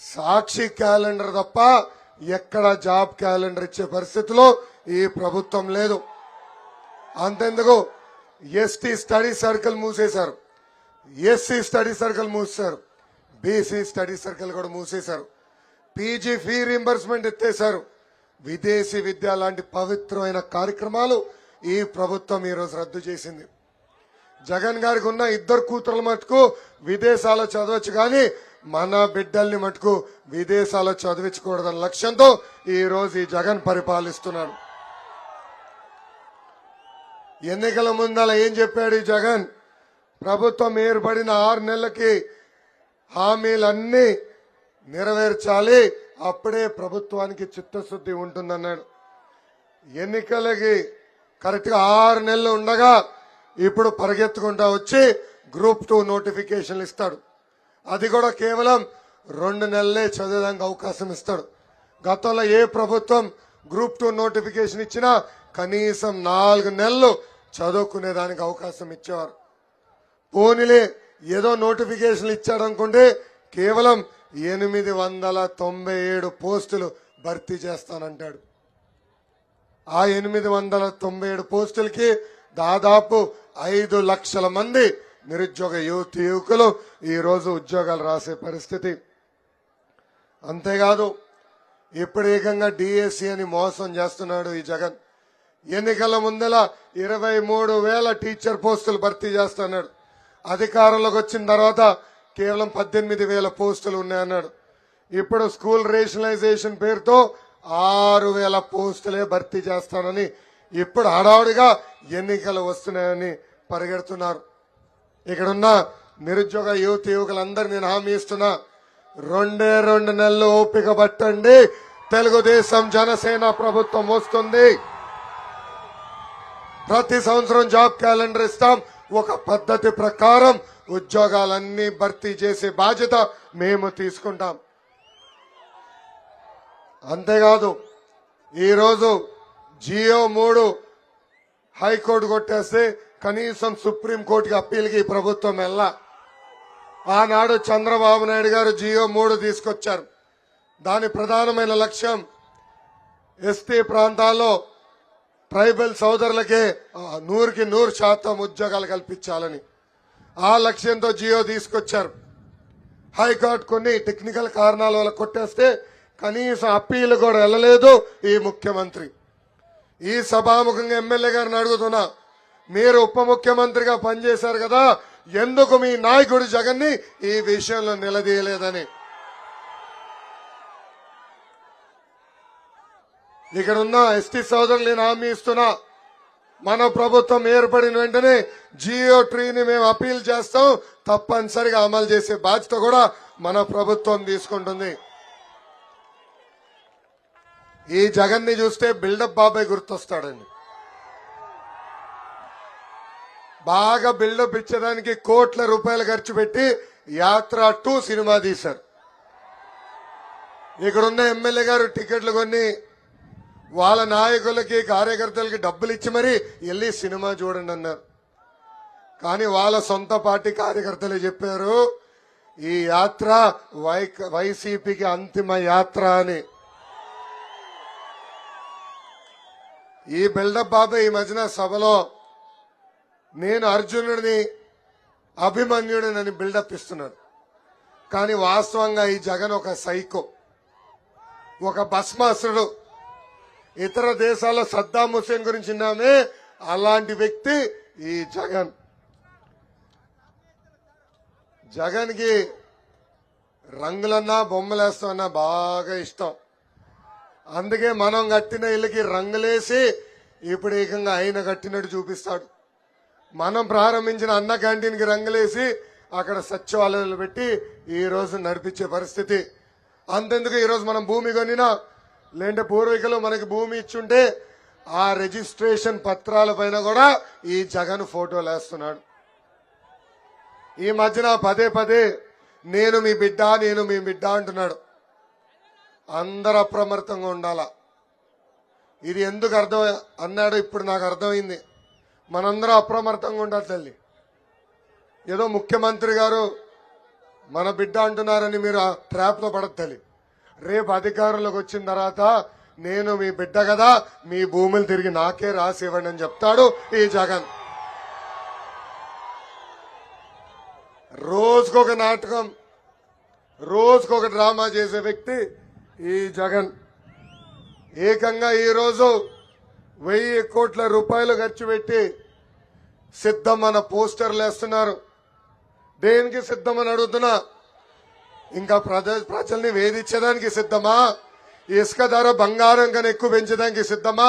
సాక్షి calendar తప్ప ఎక్కడ job calendar ఇచ్చే పరిస్థితిలో ఈ ప్రభుత్వం లేదు. అంతెందుకు ఎస్టీ స్టడీ సర్కిల్ మూసేశారు. ఎస్సీ స్టడీ సర్కిల్ మూసేశారు. బీసీ స్టడీ సర్కిల్ కూడా మూసేశారు. పీజీ ఫీ రీంబర్స్మెంట్ ఎత్తేశారు. విదేశీ విద్య లాంటి పవిత్రమైన కార్యక్రమాలు ఈ ప్రభుత్వం ఈరోజు రద్దు చేసింది. జగన్ గారికి ఉన్న ఇద్దరు కూతురుల మటుకు విదేశాల్లో చదవచ్చు కానీ మన బిడ్డల్ని మటుకు విదేశాల్లో చదివించకూడదన్న లక్ష్యంతో ఈ రోజు ఈ జగన్ పరిపాలిస్తున్నాడు. ఎన్నికల ముందల ఏం చెప్పాడు ఈ జగన్? ప్రభుత్వం ఏర్పడిన ఆరు నెలలకి హామీలన్నీ నెరవేర్చాలి అప్పుడే ప్రభుత్వానికి చిత్తశుద్ధి ఉంటుందన్నాడు. ఎన్నికలకి కరెక్ట్గా ఆరు నెలలు ఉండగా ఇప్పుడు పరిగెత్తుకుంటా వచ్చి గ్రూప్ టూ నోటిఫికేషన్లు ఇస్తాడు. అది కూడా కేవలం రెండు నెలలే చదివేదానికి అవకాశం ఇస్తాడు. గతంలో ఏ ప్రభుత్వం గ్రూప్ టూ నోటిఫికేషన్ ఇచ్చినా కనీసం నాలుగు నెలలు చదువుకునేదానికి అవకాశం ఇచ్చేవారు. పోనీలే ఏదో నోటిఫికేషన్లు ఇచ్చాడనుకుంటే కేవలం ఎనిమిది వందల తొంభై ఏడు పోస్టులు భర్తీ చేస్తానంటాడు. ఆ ఎనిమిది వందల తొంభై ఏడు పోస్టులకి దాదాపు ఐదు లక్షల మంది నిరుద్యోగ యువత యువకులు ఈరోజు ఉద్యోగాలు రాసే పరిస్థితి. అంతేకాదు ఇప్పుడు ఏకంగా డిఎస్సి అని మోసం చేస్తున్నాడు ఈ జగన్. ఎన్నికల ముందల ఇరవై మూడు వేల టీచర్ పోస్టులు భర్తీ చేస్తున్నాడు. అధికారంలోకి వచ్చిన తర్వాత కేవలం పద్దెనిమిది వేల పోస్టులు ఉన్నాయన్నాడు. ఇప్పుడు స్కూల్ రేషనలైజేషన్ పేరుతో ఆరు వేల పోస్టులే భర్తీ చేస్తానని ఇప్పుడు హడావుడిగా ఎన్నికలు వస్తున్నాయని పరిగెడుతున్నారు. ఇక్కడున్న నిరుద్యోగ యువత యువకులందరూ నేను హామీ ఇస్తున్నా. రెండే రెండు నెలలు ఓపిక పట్టండి. తెలుగుదేశం జనసేన ప్రభుత్వం వస్తుంది. ప్రతి సంవత్సరం జాబ్ క్యాలెండర్ ఇస్తాం. ఒక పద్ధతి ప్రకారం ఉద్యోగాలన్నీ భర్తీ చేసే బాధ్యత మేము తీసుకుంటాం. అంతేకాదు ఈరోజు జియో మూడు హైకోర్టు కొట్టేస్తే కనీసం సుప్రీం కోర్టుకి అప్పీల్కి ఈ ప్రభుత్వం వెళ్ళ. ఆనాడు చంద్రబాబు నాయుడు గారు జియో మూడు తీసుకొచ్చారు. దాని ప్రధానమైన లక్ష్యం ఎస్టీ ప్రాంతాల్లో ట్రైబల్ సోదరులకే నూరుకి నూరు శాతం ఉద్యోగాలు కల్పించాలని. ఆ లక్ష్యంతో జియో తీసుకొచ్చారు. హైకోర్టు కొన్ని టెక్నికల్ కారణాల వల్ల కొట్టేస్తే కనీసం అప్పీలు కూడా వెళ్ళలేదు ఈ ముఖ్యమంత్రి. ఈ సభాముఖంగా ఎమ్మెల్యే గారిని అడుగుతున్నా మీరు ఉప ముఖ్యమంత్రిగా పనిచేశారు కదా ఎందుకు మీ నాయకుడు జగన్ని ఈ విషయంలో నిలదీయలేదని? ఇక్కడ ఉన్న ఎస్టీ సోదరులు నేను హామీ ఇస్తున్నా. మన ప్రభుత్వం ఏర్పడిన వెంటనే జియో ట్రీని మేము అపీల్ చేస్తాం. తప్పనిసరిగా అమలు చేసే బాధ్యత కూడా మన ప్రభుత్వం తీసుకుంటుంది. ఈ జగన్ని చూస్తే బిల్డప్ బాబాయ్ గుర్తొస్తాడండి. బాగా బిల్డప్ ఇచ్చేదానికి కోట్ల రూపాయలు ఖర్చు పెట్టి యాత్ర టూ సినిమా తీశారు. ఇక్కడున్న ఎమ్మెల్యే గారు టికెట్లు కొన్ని వాళ్ళ నాయకులకి కార్యకర్తలకి డబ్బులు ఇచ్చి మరీ వెళ్ళి సినిమా చూడండి అన్నారు. కానీ వాళ్ళ సొంత పార్టీ కార్యకర్తలే చెప్పారు ఈ యాత్ర వై వైసీపీకి అంతిమ యాత్ర అని. ఈ బిల్డప్ బాబాయ్ ఈ మధ్యన సభలో నేను అర్జునుడిని అభిమన్యుడిని బిల్డప్ ఇస్తున్నాను. కానీ వాస్తవంగా ఈ జగన్ ఒక సైకో. ఒక భస్మాసుడు ఇతర దేశాల్లో సద్దాం హుసేన్ గురించి విన్నామే? అలాంటి వ్యక్తి ఈ జగన్. జగన్కి రంగులన్నా బొమ్మలేస్తామన్నా బాగా ఇష్టం. అందుకే మనం కట్టిన ఇళ్ళకి రంగులేసి ఇప్పుడు ఏకంగా ఆయన కట్టినట్టు చూపిస్తాడు. మనం ప్రారంభించిన అన్న క్యాంటీన్కి రంగులేసి అక్కడ సచివాలయాలు పెట్టి ఈ రోజు నడిపించే పరిస్థితి. అంతెందుకు ఈరోజు మనం భూమి కొనినా? లేదంటే పూర్వీకులు మనకి భూమి ఇచ్చుంటే ఆ రిజిస్ట్రేషన్ పత్రాల పైన కూడా ఈ జగన్ ఫోటోలు వేస్తున్నాడు. ఈ మధ్యన పదే పదే నేను మీ బిడ్డ నేను మీ బిడ్డ అంటున్నాడు. అందరు అప్రమత్తంగా ఉండాలా? ఇది ఎందుకు అర్థం అన్నాడు ఇప్పుడు నాకు అర్థమైంది. మనందరం అప్రమత్తంగా ఉండాలి తల్లి. ఏదో ముఖ్యమంత్రి గారు మన బిడ్డ అంటున్నారని మీరు ట్రాప్లో ట్రాప్ తల్లి. రేపు అధికారంలోకి వచ్చిన తర్వాత నేను మీ బిడ్డ కదా మీ భూములు తిరిగి నాకే రాసి ఇవ్వండి అని చెప్తాడు ఈ జగన్. రోజుకొక నాటకం రోజుకొక డ్రామా చేసే వ్యక్తి ఈ జగన్. ఏకంగా ఈరోజు వెయ్యి కోట్ల రూపాయలు ఖర్చు పెట్టి సిద్ధమన్న పోస్టర్లు వేస్తున్నారు దేనికి సిద్ధమని అడుగుతున్నా? ఇంకా ప్రజ ప్రజల్ని వేధించడానికి సిద్ధమా ఇసుక ధర బంగారం కన్నా ఎక్కువ పెంచడానికి సిద్ధమా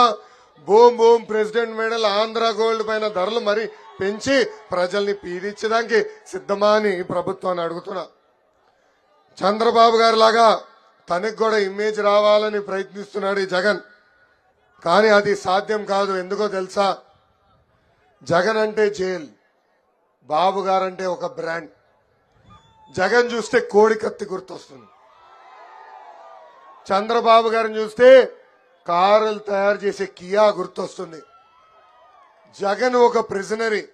boom boom president medal Andhra gold పైన ధరలు మరి పెంచి ప్రజల్ని పీడించడానికి సిద్ధమా అని ఈ ప్రభుత్వాన్ని అడుగుతున్నా. చంద్రబాబు గారి లాగా తనకు కూడా ఇమేజ్ రావాలని ప్రయత్నిస్తున్నాడు ఈ జగన్. కానీ అది సాధ్యం కాదు. ఎందుకో తెలుసా? జగన్ అంటే జైల్ బాబు గారంటే ఒక బ్రాండ్. జగన్ చూస్తే కోడి కత్తి గుర్తొస్తుంది. చంద్రబాబు గారిని చూస్తే కారులు తయారు చేసే కియా గుర్తొస్తుంది. జగన్ ఒక ప్రిజనరీ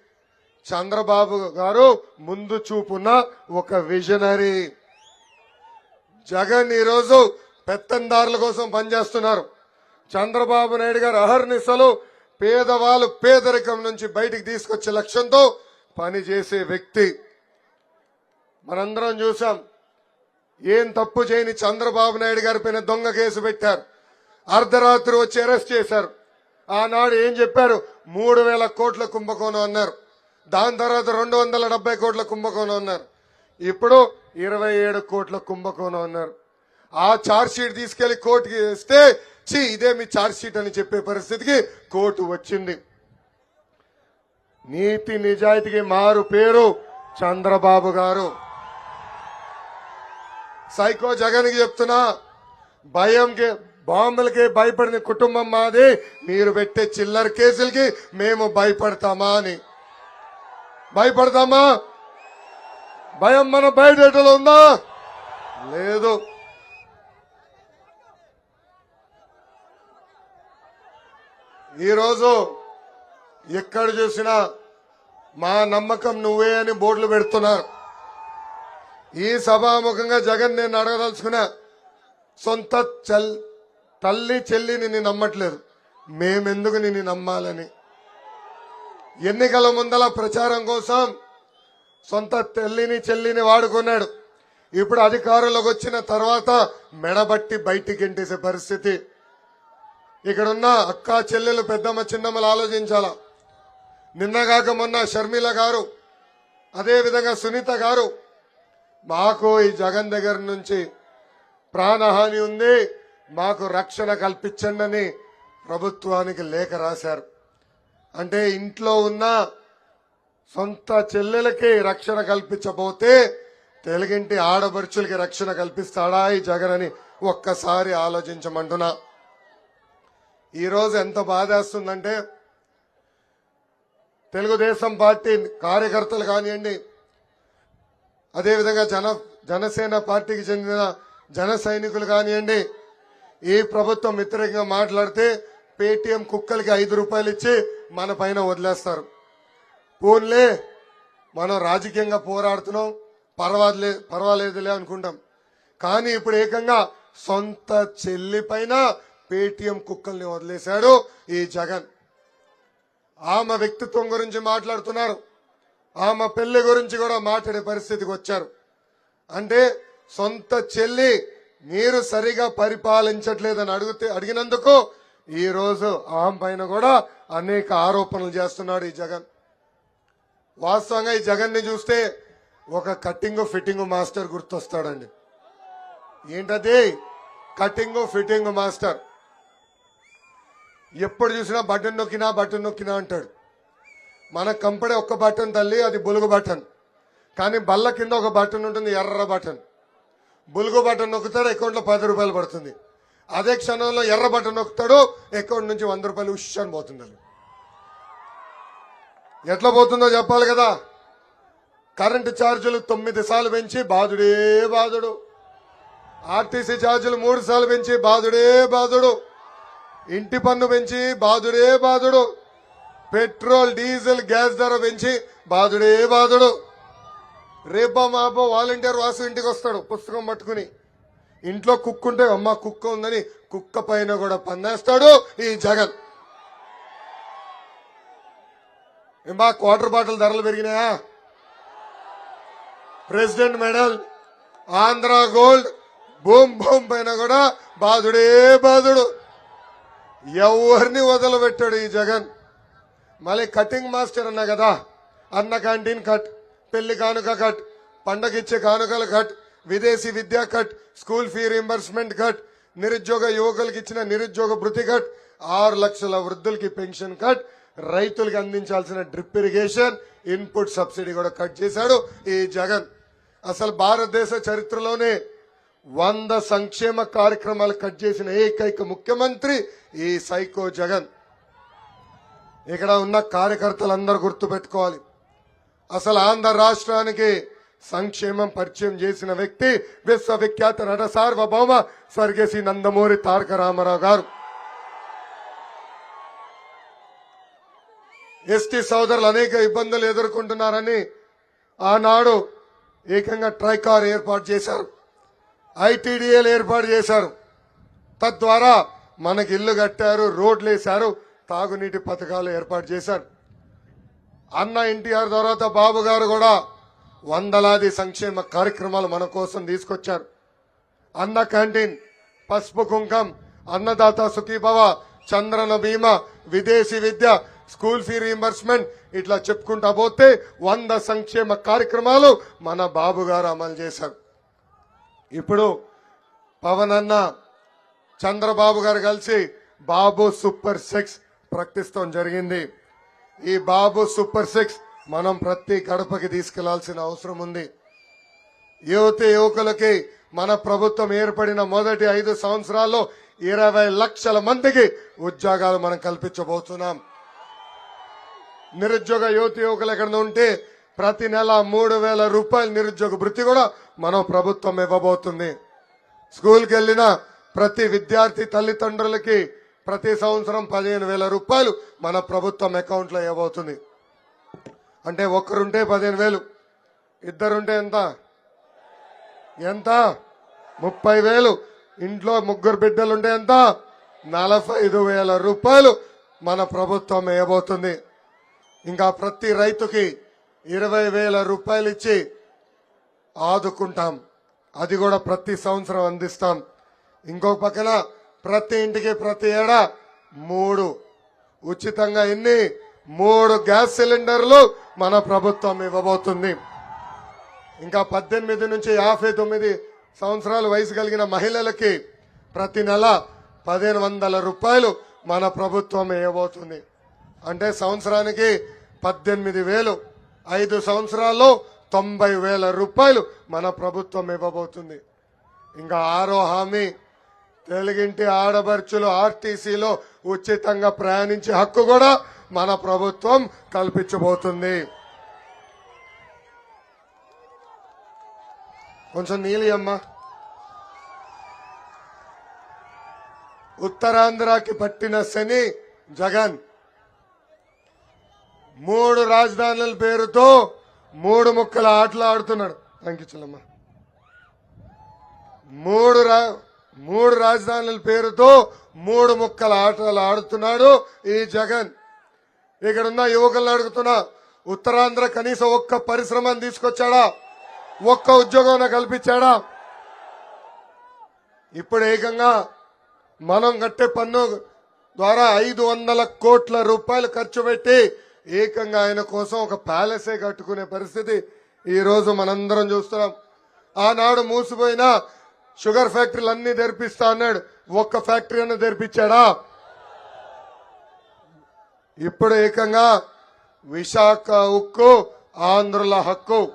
చంద్రబాబు గారు ముందు చూపున్న ఒక విజనరీ జగన్ ఈరోజు పెత్తందారుల కోసం పనిచేస్తున్నారు. చంద్రబాబు నాయుడు గారు అహర్నిశలు పేదవాళ్ళు పేదరికం నుంచి బయటికి తీసుకొచ్చే లక్ష్యంతో పనిచేసే వ్యక్తి. మనందరం చూసాం ఏం తప్పు చేయని చంద్రబాబు నాయుడు గారి పైన దొంగ కేసు పెట్టారు. అర్ధరాత్రి వచ్చి అరెస్ట్ చేశారు. ఆనాడు ఏం చెప్పారు? మూడు వేల కోట్ల కుంభకోణం అన్నారు. దాని తర్వాత రెండు వందల డెబ్బై కోట్ల కుంభకోణం అన్నారు. ఇప్పుడు ఇరవై ఏడు కోట్ల కుంభకోణం అన్నారు. ఆ ఛార్జ్ షీట్ తీసుకెళ్ళి కోర్టుకి వేస్తే వచ్చి ఇదే మీ ఛార్జ్ షీట్ అని చెప్పే పరిస్థితికి కోర్టు వచ్చింది. నీతి నిజాయితీకి మారు పేరు చంద్రబాబు గారు. సైకో జగన్కి చెప్తున్నా భయంకి బాంబులకి భయపడిన కుటుంబం మాది మీరు పెట్టే చిల్లర కేసులకి మేము భయపడతామా అని. భయపడతామా? భయం మన బయట ఉందా? లేదు. ఈరోజు ఎక్కడ చూసినా మా నమ్మకం నువ్వే అని బోర్డులు పెడుతున్నారు. ఈ సభాముఖంగా జగన్ నేను అడగదలుచుకున్నా సొంత చల్ తల్లి చెల్లి నిన్ను నమ్మట్లేదు. మేమెందుకు నిన్ను నమ్మాలని? ఎన్నికల ముందల ప్రచారం కోసం సొంత తల్లిని చెల్లిని వాడుకున్నాడు. ఇప్పుడు అధికారంలోకి వచ్చిన తర్వాత మెడబట్టి బయటికి ఎంటేసే పరిస్థితి. ఇక్కడున్న అక్క చెల్లెలు పెద్దమ్మ చిన్నమ్మలు ఆలోచించాలా? నిన్నగాక మొన్న షర్మిల గారు అదేవిధంగా సునీత గారు మాకు ఈ జగన్ దగ్గర నుంచి ప్రాణహాని ఉంది మాకు రక్షణ కల్పించండి అని ప్రభుత్వానికి లేఖ రాశారు. అంటే ఇంట్లో ఉన్న సొంత చెల్లెలకి రక్షణ కల్పించబోతే తెలుగింటి ఆడపడుచులకి రక్షణ కల్పిస్తాడా ఈ జగన్ అని ఒక్కసారి ఆలోచించమంటున్నా. ఈరోజు ఎంత బాధేస్తుందంటే తెలుగుదేశం పార్టీ కార్యకర్తలు కానివ్వండి అదేవిధంగా జన జనసేన పార్టీకి చెందిన జన సైనికులు కానివ్వండి ఈ ప్రభుత్వం వ్యతిరేకంగా మాట్లాడితే పేటీఎం కుక్కలకి ఐదు రూపాయలు ఇచ్చి మన పైన వదిలేస్తారు. పోన్లే మనం రాజకీయంగా పోరాడుతున్నాం పర్వాలే పర్వాలేదులే అనుకుంటాం. కానీ ఇప్పుడు ఏకంగా సొంత చెల్లి పైన పేటీఎం కుక్కల్ని వదిలేశాడు ఈ జగన్. ఆమె వ్యక్తిత్వం గురించి మాట్లాడుతున్నారు. ఆమె పెళ్ళి గురించి కూడా మాట్లాడే పరిస్థితికి వచ్చారు. అంటే సొంత చెల్లి మీరు సరిగా పరిపాలించట్లేదని అడిగితే అడిగినందుకు ఈ రోజు ఆమె పైన కూడా అనేక ఆరోపణలు చేస్తున్నాడు ఈ జగన్. వాస్తవంగా ఈ జగన్ని చూస్తే ఒక కట్టింగ్ ఫిట్టింగ్ మాస్టర్ గుర్తొస్తాడండి. ఏంటది? Cutting fitting master. ఎప్పుడు చూసినా బటన్ నొక్కినా బటన్ నొక్కినా అంటాడు. మన కంపెనీ ఒక్క బటన్ తల్లి అది బులుగు బటన్. కానీ బల్ల కింద ఒక బటన్ ఉంటుంది ఎర్ర బటన్. బులుగు బటన్ నొక్కుతాడు అకౌంట్లో పది రూపాయలు పడుతుంది. అదే క్షణంలో ఎర్ర బటన్ నొక్కుతాడు అకౌంట్ నుంచి వంద రూపాయలు ఉష్ అని పోతుంది ఎట్లా పోతుందో చెప్పాలి కదా? కరెంటు ఛార్జీలు తొమ్మిది సార్లు పెంచి బాధుడే బాధుడు. ఆర్టీసీ ఛార్జీలు మూడు సార్లు పెంచి బాధుడే బాధుడు. ఇంటి పన్ను పెంచి బాధుడే బాధుడు పెట్రోల్ డీజిల్ గ్యాస్ ధర పెంచి బాధుడే బాధుడు రేపో మాపో వాలంటీర్ వాసు ఇంటికి వస్తాడు పుస్తకం పట్టుకుని. ఇంట్లో కుక్క ఉంటే అమ్మ కుక్క ఉందని కుక్క పైన కూడా పన్నేస్తాడు ఈ జగన్. ఏమా క్వార్టర్ బాటిల్ ధరలు పెరిగినాయా? President medal Andhra gold boom boom పైన కూడా బాధుడే బాధుడు ఎవరిని వదలబెట్టాడు ఈ జగన్? మళ్ళీ కటింగ్ మాస్టర్ అన్నా కదా? అన్న క్యాంటీన్ కట్ పెళ్ళి కానుక కట్ పండగిచ్చే కానుకలు కట్ విదేశీ విద్యా cut school fee reimbursement cut నిరుద్యోగ యువకులకు ఇచ్చిన నిరుద్యోగ భృతి కట్ ఆరు లక్షల వృద్ధులకి పెన్షన్ కట్ రైతులకి అందించాల్సిన డ్రిప్ ఇరిగేషన్ ఇన్పుట్ సబ్సిడీ కూడా కట్ చేశాడు ఈ జగన్. అసలు భారతదేశ చరిత్రలోనే వంద సంక్షేమ కార్యక్రమాలు కట్ చేసిన ఏకైక ముఖ్యమంత్రి ఈ సైకో జగన్. ఇక్కడ ఉన్న కార్యకర్తలందరూ గుర్తుపెట్టుకోవాలి. అసలు ఆంధ్ర రాష్ట్రానికి సంక్షేమం పరిచయం చేసిన వ్యక్తి విశ్వవిఖ్యాత నట సార్వభౌమ స్వర్గీయ నందమూరి తారక రామారావు గారు. ఎస్టీ సోదరులు అనేక ఇబ్బందులు ఎదుర్కొంటున్నారని ఆనాడు ఏకంగా ట్రైకార్ ఏర్పాటు చేశారు. ఐటీడీఏలు ఏర్పాటు చేశారు. తద్వారా మనకి ఇల్లు కట్టారు రోడ్లు వేశారు తాగునీటి పథకాలు ఏర్పాటు చేశారు. అన్న ఎన్టీఆర్ తర్వాత బాబు గారు కూడా వందలాది సంక్షేమ కార్యక్రమాలు మన కోసం తీసుకొచ్చారు. అన్న క్యాంటీన్ పసుపు కుంకం అన్నదాత సుఖీభవ చంద్రన బీమా విదేశీ విద్య స్కూల్ ఫీ రీఎంబర్స్మెంట్ ఇట్లా చెప్పుకుంటా పోతే వంద సంక్షేమ కార్యక్రమాలు మన బాబు గారు అమలు చేశారు. ఇప్పుడు పవన్ అన్న చంద్రబాబు గారు కలిసి బాబు సూపర్ సిక్స్ ప్రకటిస్తాం జరిగింది. ఈ బాబు సూపర్ సిక్స్ మనం ప్రతి గడపకి తీసుకెళ్ళాల్సిన అవసరం ఉంది. యువతి యువకులకి మన ప్రభుత్వం ఏర్పడిన మొదటి ఐదు సంవత్సరాల్లో ఇరవై లక్షల మందికి ఉద్యోగాలు మనం కల్పించబోతున్నాం. నిరుద్యోగ యువతి యువకులు ఎక్కడ ఉంటే ప్రతి నెల మూడు వేల రూపాయల నిరుద్యోగ వృత్తి కూడా మనం ప్రభుత్వం ఇవ్వబోతుంది. స్కూల్కి వెళ్ళిన ప్రతి విద్యార్థి తల్లిదండ్రులకి ప్రతి సంవత్సరం పదిహేను వేల రూపాయలు మన ప్రభుత్వం అకౌంట్లో ఇవ్వబోతుంది. అంటే ఒక్కరుంటే పదిహేను వేలు. ఇద్దరుంటే ఎంత? ఎంత? ముప్పై వేలు. ఇంట్లో ముగ్గురు బిడ్డలుంటే ఎంత? నలభై ఐదు వేల రూపాయలు మన ప్రభుత్వం వేయబోతుంది ఇంకా ప్రతి రైతుకి ఇరవై వేల రూపాయలు ఇచ్చి ఆదుకుంటాం. అది కూడా ప్రతి సంవత్సరం అందిస్తాం. ఇంకొక పక్కన ప్రతి ఇంటికి ప్రతి ఏడా మూడు. ఉచితంగా ఎన్ని? మూడు గ్యాస్ సిలిండర్లు మన ప్రభుత్వం ఇవ్వబోతుంది. ఇంకా పద్దెనిమిది నుంచి యాభై తొమ్మిది సంవత్సరాల వయసు కలిగిన మహిళలకి ప్రతి నెల పదిహేను వందల రూపాయలు మన ప్రభుత్వం ఇవ్వబోతుంది. అంటే సంవత్సరానికి పద్దెనిమిది వేలు. ఐదు సంవత్సరాల్లో తొంభై వేల రూపాయలు మన ప్రభుత్వం ఇవ్వబోతుంది. ఇంకా ఆరో హామీ తెలుగింటి ఆడబడుచులు ఆర్టీసీలో ఉచితంగా ప్రయాణించే హక్కు కూడా మన ప్రభుత్వం కల్పించబోతుంది. కొంచెం నీలియమ్మా ఉత్తరాంధ్రకి పట్టిన శని జగన్. మూడు రాజధానుల పేరుతో మూడు ముక్కల ఆటలు ఆడుతున్నాడు. అంకించలమ్మా మూడు రా మూడు రాజధానుల పేరుతో మూడు ముక్కల ఆటలు ఆడుతున్నాడు ఈ జగన్. ఇక్కడున్న యువకులను అడుగుతున్నా ఉత్తరాంధ్ర కనీసం ఒక్క పరిశ్రమను తీసుకొచ్చాడా? ఒక్క ఉద్యోగం కల్పించాడా? ఇప్పుడు ఏకంగా మనం కట్టే పన్ను ద్వారా ఐదు వందల కోట్ల రూపాయలు ఖర్చు పెట్టి ఏకంగా ఆయన కోసం ఒక ప్యాలెసే కట్టుకునే పరిస్థితి ఈరోజు మనందరం చూస్తున్నాం. ఆనాడు మూసిపోయిన షుగర్ ఫ్యాక్టరీలు అన్ని తెరిపిస్తా అన్నాడు. ఒక్క ఫ్యాక్టరీ అన్న తెరిపించాడా? ఇప్పుడు ఏకంగా విశాఖ ఉక్కు ఆంధ్రుల హక్కు.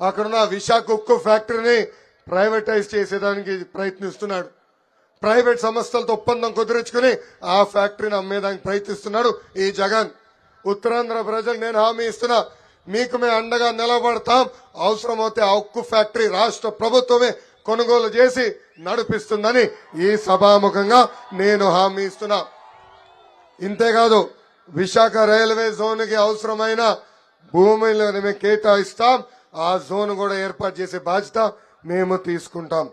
అక్కడున్న విశాఖ ఉక్కు ఫ్యాక్టరీని ప్రైవేటైజ్ చేసేదానికి ప్రయత్నిస్తున్నాడు. ప్రైవేట్ సంస్థలతో ఒప్పందం కుదుర్చుకుని ఆ ఫ్యాక్టరీని అమ్మేదానికి ప్రయత్నిస్తున్నాడు ఈ జగన్. ఉత్తరాంధ్ర ప్రజలు నేను హామీ ఇస్తున్నా మీకు మేము అండగా నిలబడతాం. అవసరమైతే ఆ ఉక్కు ఫ్యాక్టరీ రాష్ట్ర ప్రభుత్వమే కొనుగోలు చేసి నడిపిస్తుందని ఈ సభాముఖంగా నేను హామీ ఇస్తున్నా. ఇంతేకాదు విశాఖ రైల్వే జోన్కి అవసరమైన భూమిని మేము కేటాయిస్తాం. ఆ జోన్ కూడా ఏర్పాటు చేసే బాధ్యత మేము తీసుకుంటాం.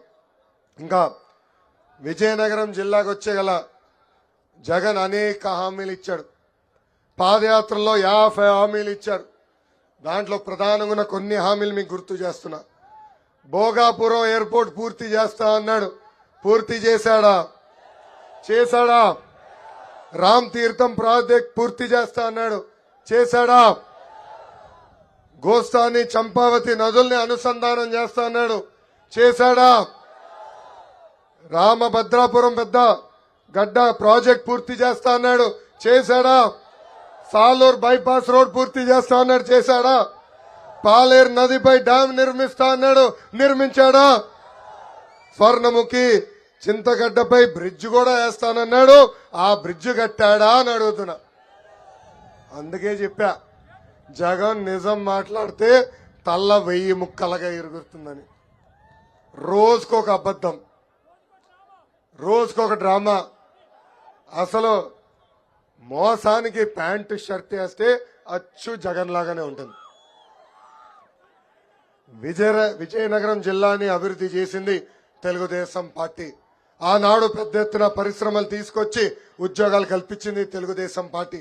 ఇంకా విజయనగరం జిల్లాకు వచ్చే గల జగన్ అనేక హామీలు ఇచ్చాడు. పాదయాత్రలో యాభై హామీలు ఇచ్చారు. దాంట్లో ప్రధానంగా కొన్ని హామీలు మీకు గుర్తు చేస్తున్నా. భోగాపురం ఎయిర్పోర్ట్ పూర్తి చేస్తా అన్నాడు. పూర్తి చేశాడా? చేశాడా? రామ్ తీర్థం ప్రాజెక్ట్ పూర్తి చేస్తా అన్నాడు. చేశాడా? గోస్తాని చంపావతి నదుల్ని అనుసంధానం చేస్తా అన్నాడు. చేశాడా? రామభద్రాపురం పెద్ద గడ్డ ప్రాజెక్ట్ పూర్తి చేస్తా అన్నాడు. చేశాడా? సాలూర్ బైపాస్ రోడ్ పూర్తి చేస్తా అన్నాడు చేశాడా? పాలేరు నదిపై డ్యాం నిర్మిస్తా అన్నాడు నిర్మించాడా? స్వర్ణముఖి చింతగడ్డపై బ్రిడ్జ్ కూడా వేస్తానన్నాడు ఆ బ్రిడ్జ్ కట్టాడా అని అడుగుతున్నా. అందుకే చెప్పా జగన్ నిజం మాట్లాడితే తల్ల వెయ్యి ముక్కలుగా ఇరుగుతుందని రోజుకొక అబద్ధం రోజుకొక డ్రామా. అసలు మోసానికి ప్యాంటు షర్ట్ వేస్తే అచ్చు జగన్ లాగానే ఉంటుంది. విజయ విజయనగరం జిల్లాని అభివృద్ధి చేసింది తెలుగుదేశం పార్టీ. ఆనాడు పెద్ద ఎత్తున పరిశ్రమలు తీసుకొచ్చి ఉద్యోగాలు కల్పించింది తెలుగుదేశం పార్టీ.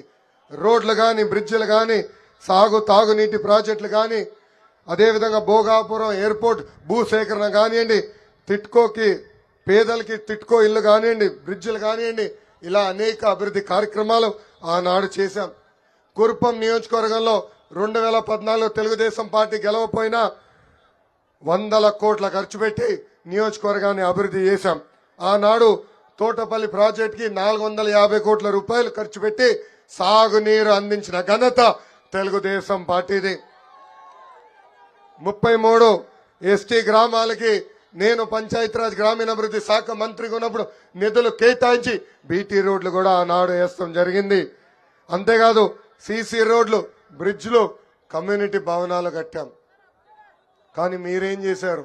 రోడ్లు కానీ బ్రిడ్జిలు కానీ సాగు తాగునీటి ప్రాజెక్టులు కానీ అదేవిధంగా భోగాపురం ఎయిర్పోర్ట్ భూసేకరణ కానివ్వండి తిట్కోకి పేదలకి తిట్కో ఇల్లు కానివ్వండి బ్రిడ్జిలు కానివ్వండి ఇలా అనేక అభివృద్ధి కార్యక్రమాలు ఆనాడు చేశాం. కురుపం నియోజకవర్గంలో రెండు వేల పద్నాలుగులో తెలుగుదేశం పార్టీ గెలవపోయినా వందల కోట్ల ఖర్చు పెట్టి నియోజకవర్గాన్ని అభివృద్ధి చేశాం. ఆనాడు తోటపల్లి ప్రాజెక్టుకి నాలుగు వందల యాభై కోట్ల రూపాయలు ఖర్చు పెట్టి సాగునీరు అందించిన ఘనత తెలుగుదేశం పార్టీది. ముప్పై మూడు ఎస్టీ గ్రామాలకి నేను పంచాయతీరాజ్ గ్రామీణాభివృద్ధి శాఖ మంత్రిగా ఉన్నప్పుడు నిధులు కేటాయించి బీటీ రోడ్లు కూడా ఆనాడు వేస్తాం జరిగింది. అంతేకాదు సీసీ రోడ్లు బ్రిడ్జ్లు కమ్యూనిటీ భవనాలు కట్టాం. కానీ మీరేం చేశారు?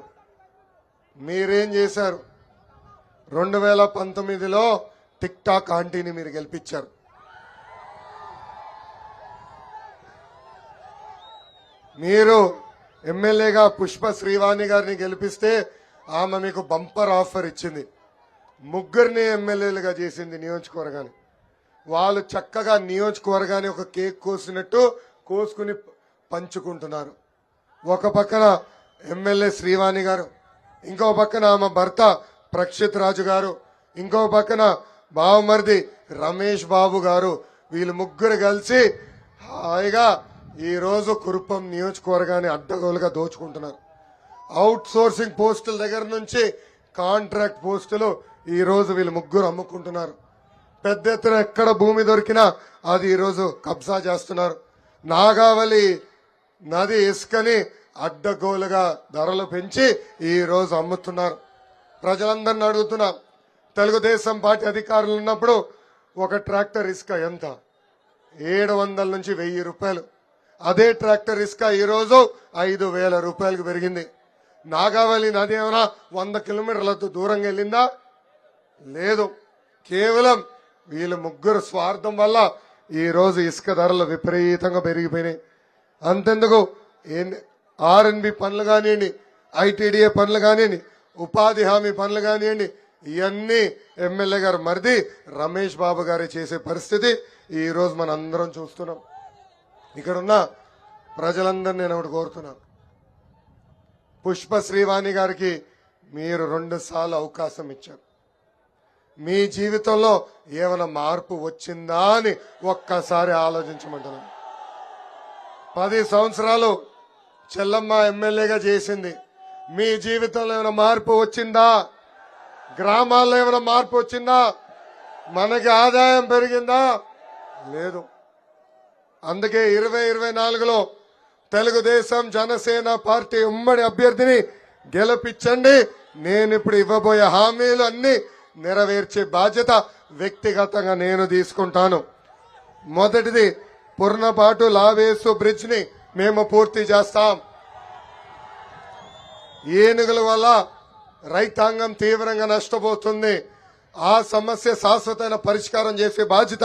మీరేం చేశారు? రెండు వేల పంతొమ్మిదిలో టిక్ టాక్ ఆంటీని మీరు గెలిపించారు. మీరు ఎమ్మెల్యేగా పుష్ప శ్రీవాణి గారిని గెలిపిస్తే ఆమె మీకు బంపర్ ఆఫర్ ఇచ్చింది. ముగ్గురిని ఎమ్మెల్యేలుగా చేసింది నియోజకవర్గాన్ని. వాళ్ళు చక్కగా నియోజకవర్గాన్ని ఒక కేక్ కోసినట్టు కోసుకుని పంచుకుంటున్నారు. ఒక పక్కన ఎమ్మెల్యే శ్రీవాణి గారు ఇంకో పక్కన ఆమె భర్త ప్రక్షిత్ రాజు గారు ఇంకో పక్కన బావమరిది రమేష్ బాబు గారు వీళ్ళు ముగ్గురు కలిసి హాయిగా ఈరోజు కురుపం నియోజకవర్గాన్ని అడ్డగోలుగా దోచుకుంటున్నారు. అవుట్ సోర్సింగ్ పోస్టుల దగ్గర నుంచి కాంట్రాక్ట్ పోస్టులు ఈ రోజు వీళ్ళు ముగ్గురు అమ్ముకుంటున్నారు. పెద్ద ఎత్తున ఎక్కడ భూమి దొరికినా అది ఈరోజు కబ్జా చేస్తున్నారు. నాగావళి నది ఇసుకని అడ్డగోలుగా ధరలు పెంచి ఈ రోజు అమ్ముతున్నారు. ప్రజలందరిని అడుగుతున్నా తెలుగుదేశం పార్టీ అధికారులు ఉన్నప్పుడు ఒక ట్రాక్టర్ ఇసుక ఎంత? ఏడు వందల నుంచి వెయ్యి రూపాయలు. అదే ట్రాక్టర్ ఇసుక ఈరోజు ఐదు వేల రూపాయలకు పెరిగింది. నాగావళి నది ఏమైనా వంద కిలోమీటర్ల దూరంగా వెళ్ళిందా? లేదు. కేవలం వీళ్ళ ముగ్గురు స్వార్థం వల్ల ఈరోజు ఇసుక ధరలు విపరీతంగా పెరిగిపోయినాయి. అంతెందుకు? ఆర్ఎన్బి పనులు కానివ్వండి ఐటీడీఏ పనులు కానివ్వండి ఉపాధి హామీ పనులు కానివ్వండి ఇవన్నీ ఎమ్మెల్యే గారు మరిది రమేష్ బాబు గారు చేసే పరిస్థితి ఈరోజు రోజు మన అందరం చూస్తున్నాం. ఇక్కడున్న ప్రజలందరినీ నేను ఒకటి కోరుతున్నాను. పుష్ప శ్రీవాణి గారికి మీరు రెండు సార్లు అవకాశం ఇచ్చారు. మీ జీవితంలో ఏమైనా మార్పు వచ్చిందా అని ఒక్కసారి ఆలోచించమంటున్నాను. పది సంవత్సరాలు చెల్లమ్మ ఎమ్మెల్యేగా చేసింది. మీ జీవితంలో ఏమైనా మార్పు వచ్చిందా? గ్రామాల్లో ఏమైనా మార్పు వచ్చిందా? మనకి ఆదాయం పెరిగిందా? లేదు. అందుకే ఇరవై ఇరవై నాలుగులో తెలుగుదేశం జనసేన పార్టీ ఉమ్మడి అభ్యర్థిని గెలిపించండి. నేను ఇప్పుడు ఇవ్వబోయే హామీలు అన్ని నెరవేర్చే బాధ్యత వ్యక్తిగతంగా నేను తీసుకుంటాను. మొదటిది పుర్నపాటు లావేసు బ్రిడ్జ్ని మేము పూర్తి చేస్తాం. ఏనుగుల వల్ల రైతాంగం తీవ్రంగా నష్టపోతుంది. ఆ సమస్య శాశ్వతమైన పరిష్కారం చేసే బాధ్యత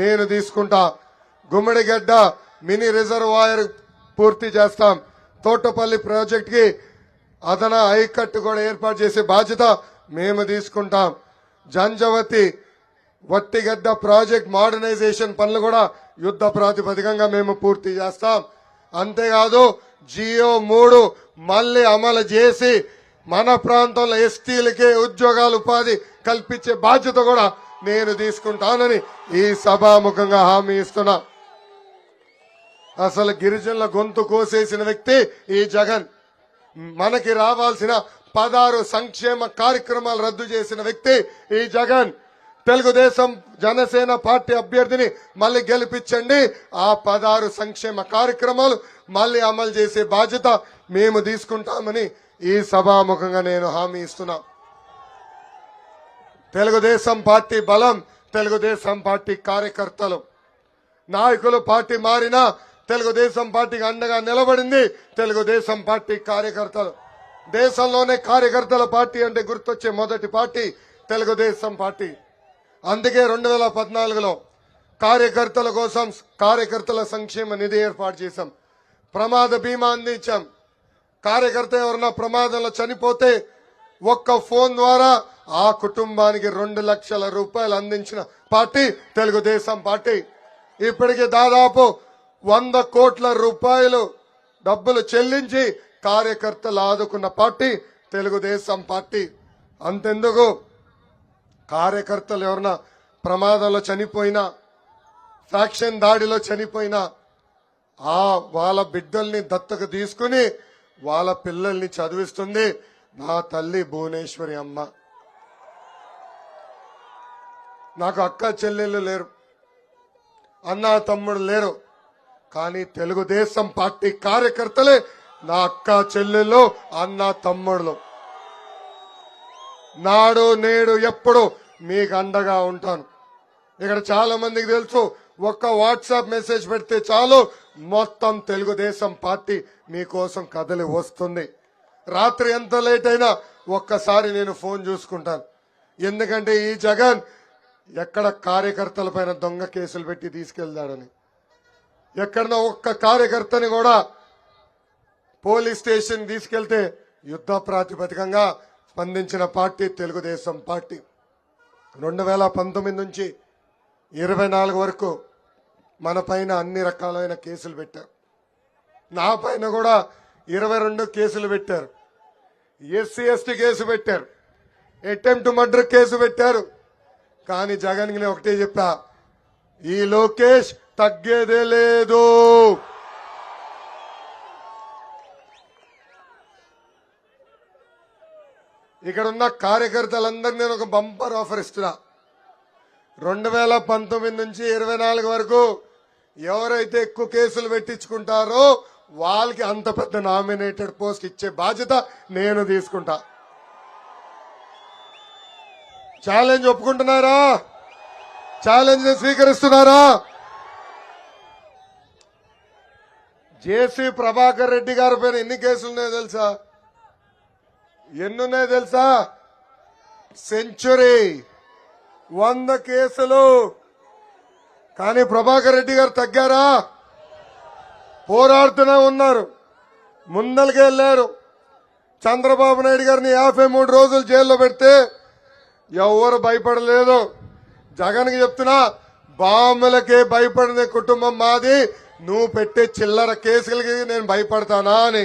నేను తీసుకుంటా. గుమ్మడిగడ్డ మినీ రిజర్వాయర్ పూర్తి చేస్తాం. తోటపల్లి ప్రాజెక్ట్కి అదన ఐకట్టు కూడా ఏర్పాటు చేసే బాధ్యత మేము తీసుకుంటాం. జంజవతి వట్టిగడ్డ ప్రాజెక్ట్ మోడర్నైజేషన్ పనులు కూడా యుద్ధ ప్రాతిపదికంగా మేము పూర్తి చేస్తాం. అంతేకాదు జియో మూడు మళ్ళీ అమలు చేసి మన ప్రాంతంలో ఎస్టీలకే ఉద్యోగాలు ఉపాధి కల్పించే బాధ్యత కూడా నేను తీసుకుంటానని ఈ సభాముఖంగా హామీ ఇస్తున్నా. అసలు గిరిజనుల గొంతు కోసేసిన వ్యక్తి ఈ జగన్. మనకి రావాల్సిన పదహారు సంక్షేమ కార్యక్రమాలు రద్దు చేసిన వ్యక్తి ఈ జగన్. తెలుగుదేశం జనసేన పార్టీ అభ్యర్థిని మళ్ళీ గెలిపించండి. ఆ పదహారు సంక్షేమ కార్యక్రమాలు మళ్ళీ అమలు చేసే బాధ్యత మేము తీసుకుంటామని ఈ సభాముఖంగా నేను హామీ ఇస్తున్నా. తెలుగుదేశం పార్టీ బలం తెలుగుదేశం పార్టీ కార్యకర్తలు. నాయకులు పార్టీ మారినా తెలుగుదేశం పార్టీకి అండగా నిలబడింది తెలుగుదేశం పార్టీ కార్యకర్తలు. దేశంలోనే కార్యకర్తల పార్టీ అంటే గుర్తొచ్చే మొదటి పార్టీ తెలుగుదేశం పార్టీ. అందుకే రెండు వేల పద్నాలుగులో కార్యకర్తల కోసం కార్యకర్తల సంక్షేమ నిధి ఏర్పాటు చేశాం. ప్రమాద బీమా అందించాం. కార్యకర్త ఎవరన్నా ప్రమాదంలో చనిపోతే ఒక్క ఫోన్ ద్వారా ఆ కుటుంబానికి రెండు లక్షల రూపాయలు అందించిన పార్టీ తెలుగుదేశం పార్టీ. ఇప్పటికి దాదాపు వంద కోట్ల రూపాయలు డబ్బులు చెల్లించి కార్యకర్తలు ఆదుకున్న పార్టీ తెలుగుదేశం పార్టీ. అంతెందుకు? కార్యకర్తలు ఎవరన్నా ప్రమాదంలో చనిపోయినా ఫ్యాక్షన్ దాడిలో చనిపోయినా ఆ వాళ్ళ బిడ్డల్ని దత్తకు తీసుకుని వాళ్ళ పిల్లల్ని చదివిస్తుంది నా తల్లి భువనేశ్వరి అమ్మ. నాకు అక్క చెల్లెళ్ళు లేరు అన్న తమ్ముడు లేరు. కానీ తెలుగుదేశం పార్టీ కార్యకర్తలే నా అక్క చెల్లెళ్ళు అన్న తమ్ముళ్ళు. నాడు నేడు ఎప్పుడు మీకు అండగా ఉంటాను. ఇక్కడ చాలా మందికి తెలుసు ఒక్క వాట్సాప్ మెసేజ్ పెడితే చాలు మొత్తం తెలుగుదేశం పార్టీ మీకోసం కదలి వస్తుంది. రాత్రి ఎంత లేట్ అయినా ఒక్కసారి నేను ఫోన్ చూసుకుంటాను. ఎందుకంటే ఈ జగన్ ఎక్కడ కార్యకర్తల పైన దొంగ కేసులు పెట్టి తీసుకెళ్తాడని ఎక్కడన్నా ఒక్క కార్యకర్తని కూడా పోలీస్ స్టేషన్ తీసుకెళ్తే యుద్ధ ప్రాతిపదికంగా స్పందించిన పార్టీ తెలుగుదేశం పార్టీ. రెండు వేల పంతొమ్మిది నుంచి ఇరవై నాలుగు వరకు మన పైన అన్ని రకాలైన కేసులు పెట్టారు. నా పైన కూడా ఇరవై రెండు కేసులు పెట్టారు. ఎస్సీ ఎస్టీ కేసు పెట్టారు. అటెంప్ట్ మర్డర్ కేసు పెట్టారు. కానీ జగన్కి ఒకటే చెప్పా ఈ లోకేష్ తగ్గేదే లేదు. ఇక్కడ ఉన్న కార్యకర్తలందరినీ నేను ఒక బంపర్ ఆఫర్ ఇస్తున్నా. రెండు వేల పంతొమ్మిది నుంచి ఇరవై నాలుగు వరకు ఎవరైతే ఎక్కువ కేసులు పెట్టించుకుంటారో వాళ్ళకి అంత పెద్ద నామినేటెడ్ పోస్ట్ ఇచ్చే బాధ్యత నేను తీసుకుంటా. ఛాలెంజ్ ఒప్పుకుంటున్నారా? ఛాలెంజ్ స్వీకరిస్తున్నారా? జేసీ ప్రభాకర్ రెడ్డి గారి పైన ఎన్ని కేసులు ఉన్నాయో తెలుసా? ఎన్నున్నాయో తెలుసా? సెంచురీ. వంద కేసులు. కానీ ప్రభాకర్ రెడ్డి గారు తగ్గారా? పోరాడుతూనే ఉన్నారు. ముందలకి వెళ్ళారు. చంద్రబాబు నాయుడు గారిని యాభై మూడు రోజులు జైల్లో పెడితే ఎవరు భయపడలేదు. జగన్కి చెప్తున్నా బాంబులకే భయపడిన కుటుంబం మాది. నువ్వు పెట్టే చిల్లర కేసులకి నేను భయపడతానా అని